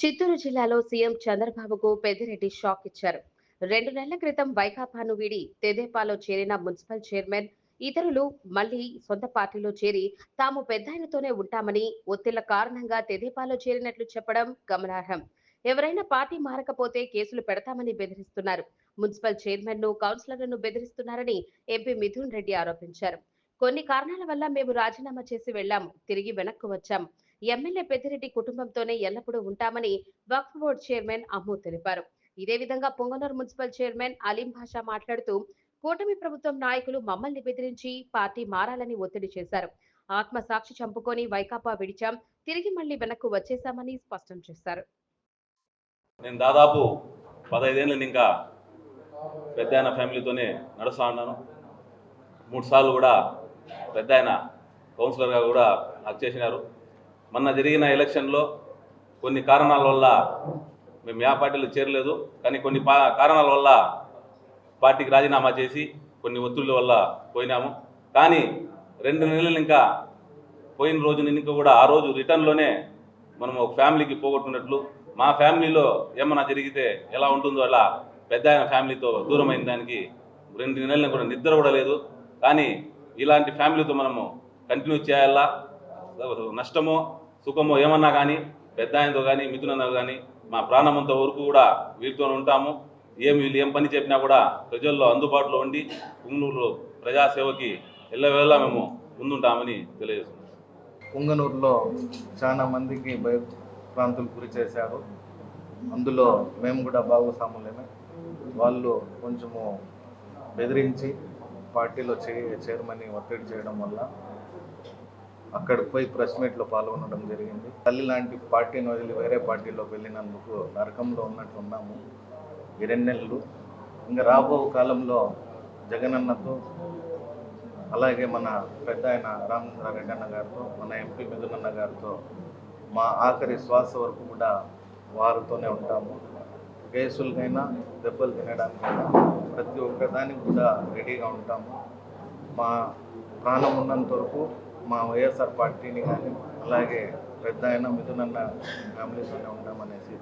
చిత్తూరు జిల్లాలో సీఎం చంద్రబాబుకు పెద్దిరెడ్డి షాక్ ఇచ్చారు. రెండు నెలల క్రితం వైకాపాను వీడి తెదేపాలో చేరిన మున్సిపల్ చైర్మన్ ఇతరులు మళ్ళీ సొంత పార్టీలో చేరి తాము పెద్దాయనతోనే ఉంటామని ఒత్తిళ్ళ కారణంగా తెదేపాలో చేరినట్లు చెప్పడం గమనార్హం. ఎవరైనా పార్టీ మారకపోతే కేసులు పెడతామని బెదిరిస్తున్నారు. మున్సిపల్ చైర్మన్ను కౌన్సిలర్లను బెదిరిస్తున్నారని ఎంపీ మిథున్ రెడ్డి ఆరోపించారు. కొన్ని కారణాల వల్ల మేము రాజీనామా చేసి వెళ్ళాము తిరిగి వెనక్కు వచ్చాం. ఎమ్మెల్యే పెద్దిరెడ్డి కుటుంబంతోనే ఎల్లప్పుడూ ఉంటామని వక్ఫ్ బోర్డు చైర్మన్ అమ్ము తెలిపారు. ఇదే విధంగా పొంగనూరు మున్సిపల్ చైర్మన్ అలీం భాషా మాట్లాడుతూ కూటమి ప్రభుత్వం నాయకులు మమ్మల్ని బెదిరించి పార్టీ మారాలని ఒత్తిడి చేశారు. ఆత్మ సాక్షి చంపుకొని వైకాపా విడిచాం తిరిగి మళ్ళీ వెనక్కు వచ్చేశామని స్పష్టం చేశారు. నేను దాదాపు పదహైదేళ్ళ ఇంకా పెద్ద ఆయన ఫ్యామిలీతోనే నడుస్తా ఉన్నాను. మూడు సార్లు కూడా పెద్ద ఆయన కౌన్సిలర్గా కూడా నాకు చేసినారు. మొన్న జరిగిన ఎలక్షన్లో కొన్ని కారణాల వల్ల మేము యా పార్టీలో చేరలేదు. కానీ కొన్ని పా కారణాల వల్ల పార్టీకి రాజీనామా చేసి కొన్ని ఒత్తిళ్ళ వల్ల పోయినాము. కానీ రెండు నెలలు ఇంకా పోయిన రోజు ఇంకా కూడా ఆ రోజు రిటర్న్లోనే మనం ఒక ఫ్యామిలీకి పోగొట్టుకున్నట్లు మా ఫ్యామిలీలో ఏమన్నా జరిగితే ఎలా ఉంటుందో అలా పెద్ద ఆయన ఫ్యామిలీతో దూరమైన దానికి రెండు నెలలు కూడా నిద్ర కూడా లేదు. కానీ ఇలాంటి ఫ్యామిలీతో మనము కంటిన్యూ చేయాలా? నష్టమో సుఖమో ఏమన్నా కానీ పెద్ద ఆయనతో కానీ మిథునతో కానీ మా ప్రాణమంత వరకు కూడా వీరితో ఉంటాము. ఏమి వీళ్ళు ఏం పని చెప్పినా కూడా ప్రజల్లో అందుబాటులో ఉండి పుంగనూరు ప్రజాసేవకి ఎల్లవేళ మేము ముందుంటామని తెలియజేస్తున్నాం. పుంగనూరులో చాలా మందికి భయభ్రాంతులు గురి చేశారు. అందులో మేము కూడా భాగస్వాములమే. వాళ్ళు కొంచెము బెదిరించి పార్టీలో చే చేరమని ఒత్తిడి చేయడం వల్ల అక్కడికి పోయి ప్రెస్ మీట్లో పాల్గొనడం జరిగింది. తల్లి లాంటి పార్టీని వదిలి వేరే పార్టీలోకి వెళ్ళినందుకు నరకంలో ఉన్నట్లున్నాము ఈ రెండు నెలలు. ఇంకా రాబో కాలంలో జగనన్నతో అలాగే మన పెద్ద ఆయన రామచంద్రారెడ్డి అన్న గారితో మన ఎంపీ మిథునన్న గారితో మా ఆఖరి శ్వాస వరకు కూడా వారితోనే ఉంటాము. కేసులకైనా దెబ్బలు తినడానికైనా ప్రతి ఒక్క దానికి కూడా రెడీగా ఉంటాము. మా ప్రాణం ఉన్నంత వరకు మా వైఎస్ఆర్ పార్టీని కానీ అలాగే పెద్ద ఆయన మిథునన్న ఫ్యామిలీతోనే ఉంటామనేసి